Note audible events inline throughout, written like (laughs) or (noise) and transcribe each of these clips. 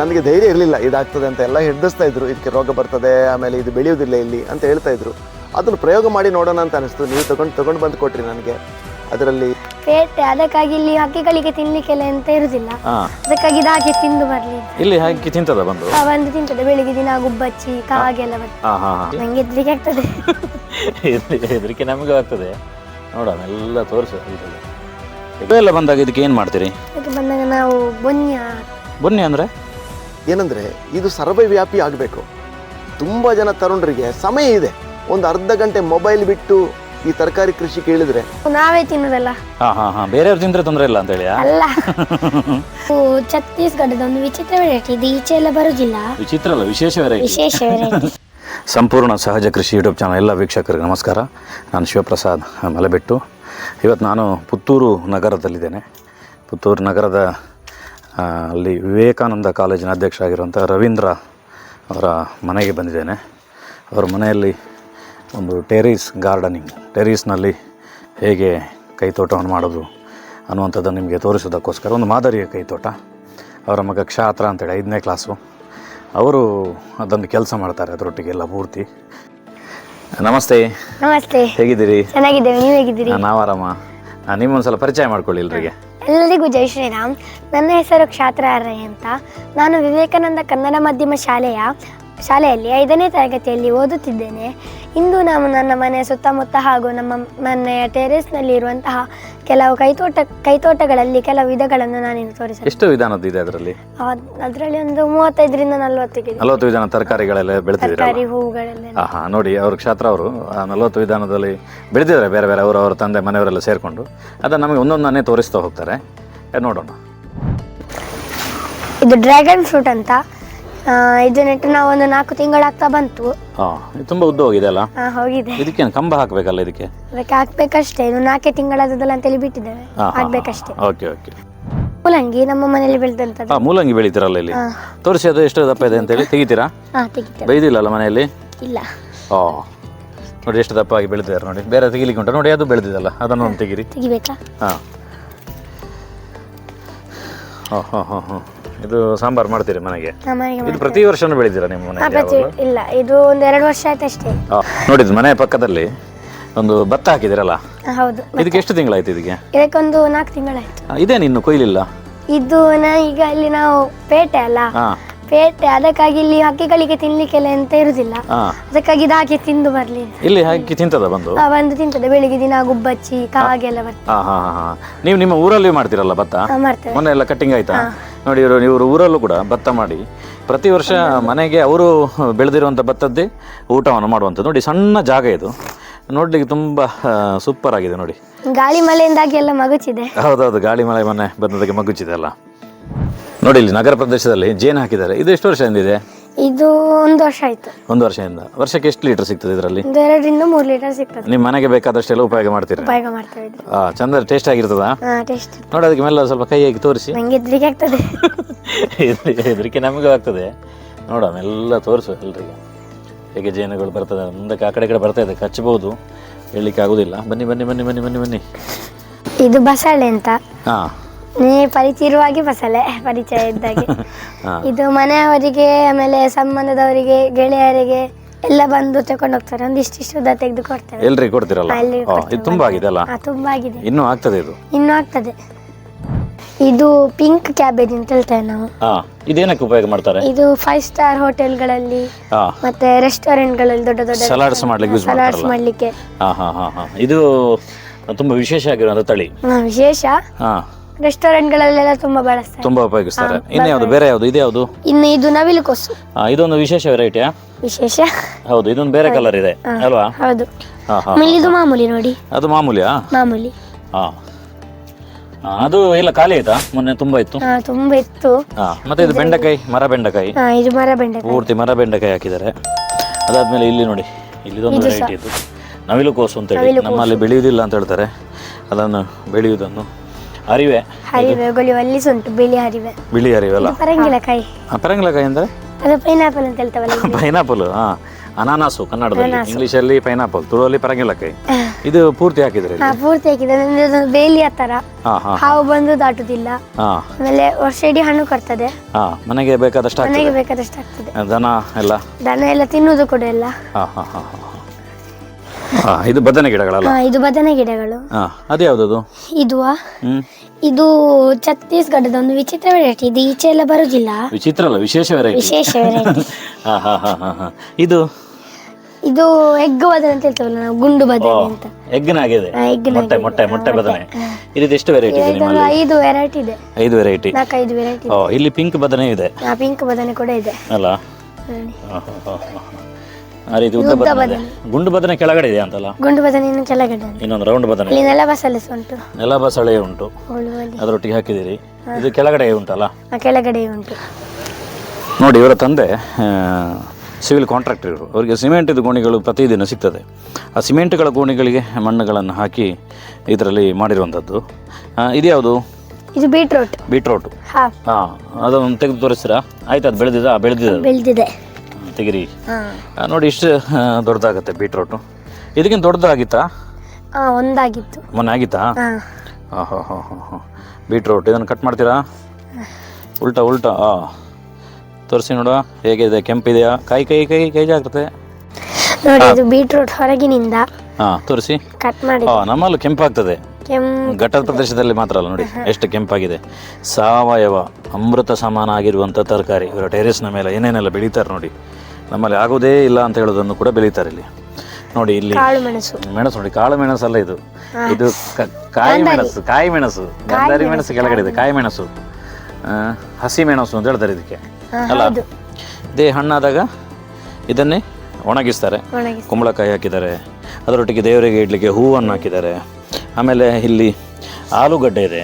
ನನಗೆ ಧೈರ್ಯ ಇರಲಿಲ್ಲ ಇದಾಗ್ತದೆ ಅಂತ ಎಲ್ಲ ಹೆದರ್ಸ್ತಾ ಇದ್ರು. ಇದಕ್ಕೆ ರೋಗ ಬರ್ತದೆ ಆಮೇಲೆ ಇದು ಬೆಳೆಯೋದಿಲ್ಲ ಇಲ್ಲಿ ಅಂತ ಹೇಳ್ತಾ ಇದ್ರು. ಅದನ್ನು ಪ್ರಯೋಗ ಮಾಡಿ ನೋಡೋಣ ಅಂತ ಅನಿಸ್ತು. ನೀವು ತಗೊಂಡು ತಗೊಂಡು ಬಂದು ಕೊಟ್ರಿ ನನಗೆ. ಅದರಲ್ಲಿ ಪೇಟೆ ಅದಕ್ಕಾಗಿ ಇಲ್ಲಿ ಹಕ್ಕಿಗಳಿಗೆ ತಿನ್ಲಿಕ್ಕೆಲ್ಲ ಎಂತ ಇರುದಿಲ್ಲ. ಅದಕ್ಕಾಗಿ ಇದಾಗಿ ತಿಂದು ಬರ್ಲಿ ಇಲ್ಲಿ ಹಾಕಿ ತಿಂತದ ಬಂದು? ಆ, ಬಂದು ತಿಂತದೆ. ಬೆಳಿಗ್ಗೆ ದಿನ ಗುಬ್ಬಚ್ಚಿ ಕಾಗೆಲ್ಲ ಬರ್ತದೆ. ಹಾ ಹಾ ಹಾ. ನಂಗೆ ಹೆದ್ರಿಕೆ ಆಗ್ತದೆ. (laughs) ಹೆದರಿಕೆ ನಮಗೂ ಆಗ್ತದೆ. ನೋಡೋಣ ಎಲ್ಲ ತೋರಿಸು ಇದೆಲ್ಲ ಇದೆಲ್ಲ ಬಂದಾಗ ಇದಕ್ಕೆ ಏನು ಮಾಡ್ತೀರಿ? ಅದಕ್ಕೆ ಬಂದಾಗ ನಾವು ಬೊನ್ಯ. ಬನ್ನಿ ಅಂದರೆ? ಏನಂದ್ರೆ ಇದು ಸರ್ವವ್ಯಾಪಿ ಆಗಬೇಕು. ತುಂಬ ಜನ ತರುಣರಿಗೆ ಸಮಯ ಇದೆ. ಒಂದು ಅರ್ಧ ಗಂಟೆ ಮೊಬೈಲ್ ಬಿಟ್ಟು ಈ ತರಕಾರಿ ಕೃಷಿ ಕೇಳಿದ್ರೆ. ನಾವೇ ತಿನ್ನೋದಲ್ಲ. ಹಾಂ ಹಾಂ ಹಾಂ. ಬೇರೆಯವ್ರು ತಿಂದ್ರೆ ತೊಂದರೆ ಇಲ್ಲ ಅಂತ ಹೇಳಿ ಅಲ್ಲ. (laughs) ಛತ್ತೀಸ್ಗಢದ ಒಂದು ವಿಚಿತ್ರ ವೆರೈಟಿ ಇದು. ಈಚೆ ಎಲ್ಲ ಬರುದಿಲ್ಲ. ವಿಚಿತ್ರ ಅಲ್ಲ ವಿಶೇಷ ವೆರೈಟಿ ವಿಶೇಷ ವೆರೈಟಿ (laughs) ಸಂಪೂರ್ಣ ಸಹಜ ಕೃಷಿ ಯೂಟ್ಯೂಬ್ ಚಾನಲ್ ಎಲ್ಲ ವೀಕ್ಷಕರಿಗೆ ನಮಸ್ಕಾರ. ನಾನು ಶಿವಪ್ರಸಾದ್ ಮಲೆಬೆಟ್ಟು. ಇವತ್ತು ನಾನು ಪುತ್ತೂರು ನಗರದಲ್ಲಿದ್ದೇನೆ. ಪುತ್ತೂರು ನಗರದ ಅಲ್ಲಿ ವಿವೇಕಾನಂದ ಕಾಲೇಜಿನ ಅಧ್ಯಕ್ಷ ಆಗಿರುವಂಥ ರವೀಂದ್ರ ಅವರ ಮನೆಗೆ ಬಂದಿದ್ದೇನೆ. ಅವರ ಮನೆಯಲ್ಲಿ ಒಂದು ಟೆರೀಸ್ ಗಾರ್ಡನಿಂಗ್ ಟೆರೀಸ್ನಲ್ಲಿ ಹೇಗೆ ಕೈತೋಟವನ್ನು ಮಾಡೋದು ಅನ್ನುವಂಥದ್ದನ್ನು ನಿಮಗೆ ತೋರಿಸೋದಕ್ಕೋಸ್ಕರ ಒಂದು ಮಾದರಿಯ ಕೈತೋಟ. ಅವರ ಮಗ ಕ್ಷಾತ್ರ ಅಂತೇಳಿ ಐದನೇ ಕ್ಲಾಸು. ಅವರು ಅದೊಂದು ಕೆಲಸ ಮಾಡ್ತಾರೆ ಅದರೊಟ್ಟಿಗೆಲ್ಲ ಪೂರ್ತಿ. ನಮಸ್ತೆ. ನಮಸ್ತೆ. ಹೇಗಿದ್ದೀರಿ? ಚೆನ್ನಾಗಿದ್ದೇವೆ. ನೀವು ಹೇಗಿದ್ದೀರಿ? ನಾವು ಆರಾಮ. ಸ್ವಲ್ಪ ಪರಿಚಯ ಮಾಡ್ಕೊಳ್ಳಿ ಎಲ್ರಿಗೆ. ಎಲ್ಲರಿಗೂ ಜೈ ಶ್ರೀರಾಮ್. ನನ್ನ ಹೆಸರು ಕ್ಷಾತ್ರ ರೈ ಅಂತ. ನಾನು ವಿವೇಕಾನಂದ ಕನ್ನಡ ಮಾಧ್ಯಮ ಶಾಲೆಯ, ಶಾಲೆಯಲ್ಲಿ ಐದನೇ ತರಗತಿಯಲ್ಲಿ ಓದುತ್ತಿದ್ದೇನೆ. ಇಂದು ನಾವು ನನ್ನ ಮನೆಯ ಸುತ್ತಮುತ್ತ ಹಾಗೂ ನಮ್ಮ ಮನೆಯ ಟೆರೇಸ್ನಲ್ಲಿ ಇರುವಂತಹ ಕೆಲವು ಕೈತೋಟ ಕೈತೋಟಗಳಲ್ಲಿ ಕೆಲವು ವಿಧಗಳನ್ನು ನಾನು ತೋರಿಸ್ತೇನೆ ಎಷ್ಟು ವಿಧಾನದ್ದು ಇದೆ ಅದರಲ್ಲಿ? ಅದರಲ್ಲಿ ಒಂದು ಮೂವತ್ತೈದರಿಂದ ನಲವತ್ತಿಗೆ ನಲವತ್ತು ವಿಧಾನ ತರಕಾರಿಗಳೆಲ್ಲ ತರಕಾರಿ ಹೂಗಳೆಲ್ಲ ಹಾ ಹಾಂ ನೋಡಿ ಅವರು ಕ್ಷೇತ್ರ ಅವರು ನಲವತ್ತು ವಿಧಾನದಲ್ಲಿ ಬೆಳೆದಿದ್ದಾರೆ ಬೇರೆ ಬೇರೆ ಅವರು ಅವರ ತಂದೆ ಮನೆಯವರೆಲ್ಲ ಸೇರಿಕೊಂಡು. ಅದನ್ನು ನಮಗೆ ಒಂದೊಂದನ್ನೇ ತೋರಿಸ್ತಾ ಹೋಗ್ತಾರೆ. ನೋಡೋಣ. ಇದು ಡ್ರ್ಯಾಗನ್ ಫ್ರೂಟ್ ಅಂತ. ಆ, ಇದು ನೆಟ್ಟು ನಾವು ಒಂದು ನಾಲ್ಕು ತಿಂಗಳಾಗ್ತಾ ಬಂತು. ಹಾ ಇದು ತುಂಬಾ ಉದ್ದ ಹೋಗಿದೆ ಅಲ್ಲ? ಆ, ಹೋಗಿದೆ. ಇದಕ್ಕೇನು ಕಂಬ ಹಾಕಬೇಕಲ್ಲ ಇದಕ್ಕೆ? ಅದಕ್ಕೆ ಹಾಕ್ಬೇಕಷ್ಟೇ ಇದು ನಾಲ್ಕೇ ತಿಂಗಳಾದದಲ್ಲ ಅಂತೇಳಿ ಬಿಟ್ಟಿದ್ದೇವೆ ಹಾಂ ಹಾಕ್ಬೇಕಷ್ಟೇ. Okay okay. ಮೂಲಂಗಿ ನಮ್ಮ ಮನೆಯಲ್ಲಿ ಬೆಳೆದಂತದ್ದು ಹಾ ಮೂಲಂಗಿ ಬೆಳಿತೀರಲ್ಲ ಇಲ್ಲಿ? ಹಾ. ತೋರಿಸಿ ಅದು ಎಷ್ಟು ದಪ್ಪ ಇದೆ ಅಂತೇಳಿ. ತೆಗಿತೀರಾ? ಹಾ ತೆಗಿತೇವೆ. ಬೈದಿಲ್ಲಲ್ಲ ಮನೆಯಲ್ಲಿ? ಇಲ್ಲ. ಓ ನೋಡಿ ಎಷ್ಟು ದಪ್ಪಾಗಿ ಬೆಳೆದಿದ್ದಾರೆ ನೋಡಿ. ಬೇರೆ ತೆಗಿಲಿಕ್ಕೆ ಉಂಟು? ನೋಡಿ ಅದು ಬೆಳೆದಿದಲ್ಲ ಅದನ್ನು ಒಂದು ತೆಗಿರಿ. ತೆಗಿಬೇಕಾ? ಹಾಂ ಹಾಂ. ಹಾಂ ಹಾಂ ಹಾಂ. ಇದು ಸಾಂಬಾರ್ ಮಾಡ್ತೀರಿ ಮನೆಗೆ? ಇದು ಪ್ರತಿ ವರ್ಷನೂ ಬೆಳಿತೀರಾ ನಿಮ್ಮ ಮನೆ ಪ್ರತಿ ಇಲ್ಲ ಇದು ಒಂದು ಎರಡು ವರ್ಷ ಆಯ್ತು ಅಷ್ಟೇ. ನೋಡಿದ್ ಮನೆ ಪಕ್ಕದಲ್ಲಿ ಒಂದು ಭತ್ತ ಹಾಕಿದಿರಲ್ಲ? ಹೌದು ಇದಕ್ಕೆ ಎಷ್ಟು ತಿಂಗಳಾಯ್ತು ಇದಕ್ಕೆ? ಇದಕ್ಕೊಂದು ನಾಲ್ಕು ತಿಂಗಳಾಯ್ತು. ಆ, ಇದೇನು ಇನ್ನು ಕೊಯ್ಲಿಲ್ಲ? ಇದು ನಾ ಈಗ ಇಲ್ಲಿ ನಾವು ಪೇಟೆ ಅಲ್ಲ? ಹಾಂ. ಪೇಟೆ ಅದಕ್ಕಾಗಿ ಇಲ್ಲಿ ಹಕ್ಕಿಗಳಿಗೆ ತಿನ್ಲಿಕ್ಕೆಲ್ಲ ಎಂತ ಇರುದಿಲ್ಲ. ಹಾಂ. ಅದಕ್ಕಾಗಿ ಇದು ಹಾಕಿ ತಿಂದು ಬರ್ಲಿ ಇಲ್ಲಿ ಹಾಕಿ ತಿಂತದ ಬಂದು? ಆ, ಬಂದು ತಿಂತದೆ ಬೆಳಿಗ್ಗೆ ದಿನ ಗುಬ್ಬಚ್ಚಿ ಕಾಗೆಲ್ಲ ಬರ್ತದೆ ಹಾ ಹಾ ಹಾಂ. ಹಾಂ ನೀವು ನಿಮ್ಮ ಊರಲ್ಲಿ ಮಾಡ್ತೀರಲ್ಲ ಭತ್ತ? ಹಾ, ಮಾಡ್ತೇವೆ. ಮೊನ್ನೆ ಎಲ್ಲ ಕಟ್ಟಿಂಗ್ ಆಯ್ತಾ? ನೋಡಿ ಇವರು ಇವರು ಊರಲ್ಲೂ ಕೂಡ ಭತ್ತ ಮಾಡಿ ಪ್ರತಿ ವರ್ಷ ಮನೆಗೆ ಅವರು ಬೆಳೆದಿರುವಂಥ ಭತ್ತದ್ದೇ ಊಟವನ್ನು ಮಾಡುವಂಥದ್ದು. ನೋಡಿ ಸಣ್ಣ ಜಾಗ ಇದು. ನೋಡ್ಲಿಕ್ಕೆ ತುಂಬ ಸೂಪರ್ ಆಗಿದೆ ನೋಡಿ. ಗಾಳಿ ಮಳೆಯಿಂದಾಗಿ ಎಲ್ಲ ಮಗುಚಿದೆ. ಹೌದೌದು ಗಾಳಿ ಮಳೆ ಮನೆ ಬಂದದಕ್ಕೆ ಮಗುಚಿದೆ ಅಲ್ಲ. ನೋಡಿ ಇಲ್ಲಿ ನಗರ ಪ್ರದೇಶದಲ್ಲಿ ಜೇನು ಹಾಕಿದ್ದಾರೆ. ಇದು ಎಷ್ಟು ವರ್ಷದಿಂದ ಇದೆ? ಇದು ಒಂದು ವರ್ಷ ಆಯ್ತು. ಒಂದು ವರ್ಷದಿಂದ. ವರ್ಷಕ್ಕೆ ಎಷ್ಟು ಲೀಟರ್ ಸಿಗ್ತದೆ ಇದರಲ್ಲಿ? ಒಂದು ಎರಡರಿಂದ ಮೂರು ಲೀಟರ್ ಸಿಗ್ತದೆ. ನಿಮ್ಮ ಮನೆಗೆ ಬೇಕಾದಷ್ಟೆಲ್ಲ ಉಪಯೋಗ ಮಾಡ್ತೀರಾ? ಉಪಯೋಗ ಮಾಡ್ತೇವೆ ಇದು ಆ, ಚಂದ ಟೇಸ್ಟ್ ಆಗಿರ್ತದ? ಹಾ ಟೇಸ್ಟ್ ನೋಡಿ ಅದಕ್ಕೆ ಮೇಲೆ ಸ್ವಲ್ಪ ಕೈ ಹಾಕಿ ತೋರಿಸಿ. ನಂಗೆ ಹೆದ್ರಿಕೆ ಆಗ್ತದೆ. ಹೆದರಿಕೆ ನಮಗೂ ಆಗ್ತದೆ. ನೋಡೋಣ ಎಲ್ಲ ತೋರಿಸು ಎಲ್ಲರಿಗೆ ಹೇಗೆ ಜೇನುಗಳು ಬರ್ತದೆ ಮುಂದಕ್ಕೆ ಆ ಕಡೆ ಈ ಕಡೆ ಬರ್ತಾ ಇದೆ ಕಚ್ಚಬಹುದು. ಹೇಳಲಿಕ್ಕೆ ಆಗೋದಿಲ್ಲ. ಬನ್ನಿ ಬನ್ನಿ ಬನ್ನಿ ಬನ್ನಿ ಬನ್ನಿ ಬನ್ನಿ. ಇದು ಬಸಳೆ ಅಂತ. ಹಾಂ. ನೀ ಪರಿಚಯ ಇರುವಾಗೆ ಬಸಳೆ (laughs) ಪರಿಚಯ ಇದ್ದಾಗೆ. ಇದು ಮನೆಯವರಿಗೆ ಆಮೇಲೆ ಸಂಬಂಧದವರಿಗೆ ಗೆಳೆಯರಿಗೆ ಎಲ್ಲ ಬಂದು ತಗೊಂಡು ಹೋಗ್ತಾರೆ. ಒಂದು ಇಷ್ಟಿಷ್ಟು ಉದ್ದ ತೆಗೆದು ಕೊಡ್ತೇವೆ ಎಲ್ರಿಗೂ ಕೊಡ್ತೀರಲ್ಲ? ಅಲ್ಲಿ ಓ, ಇದು ತುಂಬಾ ಆಗಿದೆ ಅಲ್ಲ? ಹಾ ತುಂಬಾ ಆಗಿದೆ. ಇನ್ನು ಆಗ್ತದೆ ಇದು? ಇನ್ನು ಆಗ್ತದೆ. ಇದು ಪಿಂಕ್ ಕ್ಯಾಬೇಜ್ ಅಂತ ಹೇಳ್ತೇವೆ ನಾವು. ಹಾಂ ಇದೇನಕ್ಕೆ ಉಪಯೋಗ ಮಾಡ್ತಾರೆ? ಇದು ಫೈವ್ ಸ್ಟಾರ್ ಹೋಟೆಲ್ಗಳಲ್ಲಿ ಹಾಂ. ಮತ್ತೆ ರೆಸ್ಟೋರೆಂಟ್ಗಳಲ್ಲಿ ದೊಡ್ಡ ದೊಡ್ಡ ಸಲಾಡ್ಸ್ ಮಾಡ್ಲಿಕ್ಕೆ ಯೂಸ್ ಸಲಾಡ್ಸ್ ಮಾಡ್ತಾರಲ್ಲ ಮಾಡ್ಲಿಕ್ಕೆ. ಹಾ ಹಾ ಹಾ ಹಾಂ. ಇದು ತುಂಬಾ ವಿಶೇಷ ಆಗಿರುವಂತ ತಳಿ? ಹಾ, ವಿಶೇಷ. ಹಾಂ. ರೆಸ್ಟೋರೆಂಟ್ಗಳಲ್ಲೆಲ್ಲ ತುಂಬಾ ಬಳಸ್ತಾರೆ. ತುಂಬಾ ಉಪಯೋಗಿಸ್ತಾರೆ. ಇನ್ಯಾವುದು ಬೇರೆ ಯಾವುದು ಇದು ಯಾವುದು? ಇನ್ನು ಇದು ನವಿಲು ಕೋಸು. ಇದೊಂದು ವಿಶೇಷ ವೆರೈಟಿಯಾ ವಿಶೇಷ? ಹೌದು ಇದೊಂದು ಬೇರೆ ಕಲರ್ ಇದೆ ಅಲ್ವಾ? ಹೌದು. ಹಾಂ ಹಾಂ ಆಮೇಲೆ ಇದು ಮಾಮೂಲಿ ನೋಡಿ. ಅದು ಮಾಮೂಲಿಯಾ? ಮಾಮೂಲಿ. ಹಾಂ. ಅದು ಇಲ್ಲ ಖಾಲಿ ಆಯ್ತಾ? ಮೊನ್ನೆ ತುಂಬಾ ಇತ್ತು. ಹಾ ತುಂಬಾ ಇತ್ತು. ಹಾಂ ಮತ್ತೆ ಇದು ಬೆಂಡೆಕಾಯಿ ಮರ ಬೆಂಡೆಕಾಯಿ ಹಾ ಇದು ಮರ ಬೆಂಡೆ ಪೂರ್ತಿ ಮರ ಬೆಂಡೆಕಾಯಿ ಹಾಕಿದ್ದಾರೆ. ಅದಾದ್ಮೇಲೆ ಇಲ್ಲಿ ನೋಡಿ ಇಲ್ಲಿದೊಂದು ವೆರೈಟಿ ಇದು ನವಿಲು ಕೋಸು ಅಂತ ಹೇಳಿ. ನಮ್ಮಲ್ಲಿ ಬೆಳೆಯುವುದಿಲ್ಲ ಅಂತ ಹೇಳ್ತಾರೆ. ಅದನ್ನು ಬೆಳೆಯುವುದನ್ನು ಅರಿವೆ ಹರಿವೆ ಗೊಲಿವಲ್ಲಿ ಉಂಟು ಬಿಳಿ ಹರಿವೆ. ಬಿಳಿ ಹರಿವೆ ಅಲ್ಲ ಪರಂಗಿಲಕಾಯಿ ಪರಂಗಿಲಕಾಯಿ ಅಂದ್ರೆ? ಅದು ಪೈನಾಪಲ್ ಅಂತ ಹೇಳ್ತಾವಲ್ಲ ಪೈನಾಪಲ್ ಹಾ. ಅನಾನಸು ಕನ್ನಡದಲ್ಲಿ. ಇಂಗ್ಲಿಷ್ ಅಲ್ಲಿ ಪೈನಾಪಲ್ ತುಳುವಲ್ಲಿ ಪರಂಗಿಲಕಾಯಿ ಇದು ಪೂರ್ತಿ ಹಾಕಿದ್ರೆ ಹಾ ಪೂರ್ತಿ ಹಾಕಿದ್ರೆ ಬೇಲಿಯ ತರ. ಹಾಂ ಹಾಂ. ಹಾವು ಬಂದು ದಾಟುದಿಲ್ಲ. ಹಾಂ. ಆಮೇಲೆ ವರ್ಷ ಇಡೀ ಹಣ್ಣು ಕೊಡ್ತದೆ. ಹಾ ಮನೆಗೆ ಬೇಕಾದಷ್ಟು ಮನೆಗೆ ಆಗ್ತದೆ ಬೇಕಾದಷ್ಟು ಆಗ್ತದೆ ದನ ಎಲ್ಲ? ದನ ಎಲ್ಲ ತಿನ್ನುವುದು ಕೂಡ ಎಲ್ಲ. ಹಾ ಹಾಂ ಹಾಂ ಹಾಂ ಹಾಂ. ಇದು ಬದನೆ ಗಿಡಗಳಲ್ಲ? ಹಾ ಇದು ಬದನೆ ಗಿಡಗಳು. ಹಾಂ ಅದು ಯಾವುದದು? ಇದುವಾ? ಇದು ಛತ್ತೀಸ್ಗಢದ ಒಂದು ವಿಚಿತ್ರ ವೆರೈಟಿ ಇದು ಈಚೆ ಎಲ್ಲ ಬರುದಿಲ್ಲ. ವಿಚಿತ್ರ ಅಲ್ಲ ವಿಶೇಷ ವೆರೈಟಿ ವಿಶೇಷ ವೆರೈಟಿ (laughs) ಹಾಂ ಹಾಂ ಹಾಂ ಹಾಂ ಹಾಂ. ಇದು? ಇದು ಎಗ್ ಬದನೆ ಅಂತ ಹೇಳ್ತೇವಲ್ಲ ನಾವು ಗುಂಡು ಬದನೆ ಅಂತ. ಎಗ್ನಾಗಿದೆ ಆಗಿದೆ ಮೊಟ್ಟೆ ಮೊಟ್ಟೆ ಮೊಟ್ಟೆ ಬದನೆ. ಇದು ಎಷ್ಟು ವೆರೈಟಿ ಇದೆ ಇದೊಂದು ನಿಮ್ಮಲ್ಲಿ? ಐದು ವೆರೈಟಿ ಇದೆ. ಐದು ವೆರೈಟಿ ನಾಲ್ಕೈದು ವೆರೈಟಿ ಓ ಇಲ್ಲಿ ಪಿಂಕ್ ಬದನೆ ಇದೆ. ಪಿಂಕ್ ಬದನೆ ಕೂಡ ಇದೆ. ಅಲ್ಲ? ನೋಡಿ. ಹಾಂ ಹಾಂ ಹಾಂ ಹಾಂ. ಆ ರೀತಿ ಉದ್ದ ಬದನೆ ಇದೆ. ಗುಂಡು ಬದನೆ ಕೆಳಗಡೆ ಇದೆ ಅಂತಲ್ಲ? ಗುಂಡು ಬದನೆ ಇನ್ನು ಕೆಳಗಡೆ. ಇನ್ನೊಂದು ರೌಂಡ್ ಬದನೆ. ಇಲ್ಲಿ ನೆಲ ಬಸಳೆ ಉಂಟು. ನೆಲ ಬಸಳೆ ಉಂಟು. ಉಳುವಲ್ಲಿ ಅದರೊಟ್ಟಿಗೆ ಹಾಕಿದಿರಿ ಇದು ಕೆಳಗಡೆ ಉಂಟಲ್ಲ? ಆ ಕೆಳಗಡೆ ಉಂಟು. ನೋಡಿ ಇವರ ತಂದೆ ಸಿವಿಲ್ ಕಾಂಟ್ರಾಕ್ಟರ್ ಇವರು. ಅವರಿಗೆ ಸಿಮೆಂಟಿದು ಗೋಣಿಗಳು ಪ್ರತಿದಿನ ಸಿಗ್ತದೆ. ಆ ಸಿಮೆಂಟ್ಗಳ ಗೋಣಿಗಳಿಗೆ ಮಣ್ಣುಗಳನ್ನು ಹಾಕಿ ಇದರಲ್ಲಿ ಮಾಡಿರುವಂಥದ್ದು. ಇದು ಯಾವುದು ಇದು ಬೀಟ್ರೂಟ್. ಬೀಟ್ರೋಟು. ಹಾ. ಹಾಂ ಅದನ್ನು ತೆಗೆದು ತೋರಿಸ್ತೀರಾ? ಆಯ್ತು ಅದು ಬೆಳೆದಿದೆ? ಬೆಳೆದಿದೆ. ಬೆಳೆದಿದೆ. ತೆಗಿರಿ. ನೋಡಿ ಇಷ್ಟು ದೊಡ್ಡದಾಗುತ್ತೆ ಬೀಟ್ರೋಟು. ಇದಕ್ಕಿಂತ ದೊಡ್ಡದಾಗಿತ್ತಾ? ಒಂದಾಗಿತ್ತು. ಮೊನ್ನೆ ಆಗಿತ್ತಾ? ಹಾ. ಹಾಂ ಹಾಂ ಹಾಂ ಹಾಂ. ಬೀಟ್ರೋಟ್ ಇದನ್ನು ಕಟ್ ಮಾಡ್ತೀರಾ? ಉಲ್ಟಾ ಉಲ್ಟಾ ಹಾಂ ತೋರಿಸಿ ನೋಡುವ ಹೇಗಿದೆ ಕೆಂಪಿದೆಯಾ? ಕೈ ಕೈ ಕೈ ಕೈ ಜಾಗ್ರತೆ. ನೋಡಿ ಇದು ಬೀಟ್ರೂಟ್ ಹೊರಗಿನಿಂದ ಹಾಂ ತೋರಿಸಿ. ಕಟ್ ಮಾಡಿ ಹಾಂ ನಮ್ಮಲ್ಲೂ ಕೆಂಪಾಗ್ತದೆ. ಕೆಂಪು ಘಟ್ಟದ ಪ್ರದೇಶದಲ್ಲಿ ಮಾತ್ರ ಅಲ್ಲ ನೋಡಿ ಎಷ್ಟು ಕೆಂಪಾಗಿದೆ. ಸಾವಯವ ಅಮೃತ ಸಮಾನ ಆಗಿರುವಂಥ ತರಕಾರಿ. ಇವರ ಟೆರೆಸ್ನ ಮೇಲೆ ಏನೇನೆಲ್ಲ ಬೆಳೀತಾರೆ ನೋಡಿ. ನಮ್ಮಲ್ಲಿ ಆಗೋದೇ ಇಲ್ಲ ಅಂತ ಹೇಳೋದನ್ನು ಕೂಡ ಬೆಳೀತಾರೆ ಇಲ್ಲಿ. ನೋಡಿ ಇಲ್ಲಿ ಮೆಣಸು. ಮೆಣಸು ನೋಡಿ ಕಾಳು ಮೆಣಸು ಅಲ್ಲ ಇದು ಇದು ಕಾಯಿ ಮೆಣಸು ಕಾಯಿ ಮೆಣಸು ಗಂಧಾರಿ ಮೆಣಸು ಕೆಳಗಡೆ ಇದೆ ಕಾಯಿ ಮೆಣಸು. ಹಸಿ ಮೆಣಸು ಅಂತ ಹೇಳ್ತಾರೆ ಇದಕ್ಕೆ. ಅಲ್ಲ ಇದೇ ಹಣ್ಣಾದಾಗ ಇದನ್ನೇ ಒಣಗಿಸ್ತಾರೆ. ಒಣಗಿಸಿ ಕುಂಬಳಕಾಯಿ ಹಾಕಿದ್ದಾರೆ ಅದರೊಟ್ಟಿಗೆ ದೇವರಿಗೆ ಇಡ್ಲಿಕ್ಕೆ ಹೂವನ್ನು ಹಾಕಿದ್ದಾರೆ. ಆಮೇಲೆ ಇಲ್ಲಿ ಆಲೂಗಡ್ಡೆ ಇದೆ.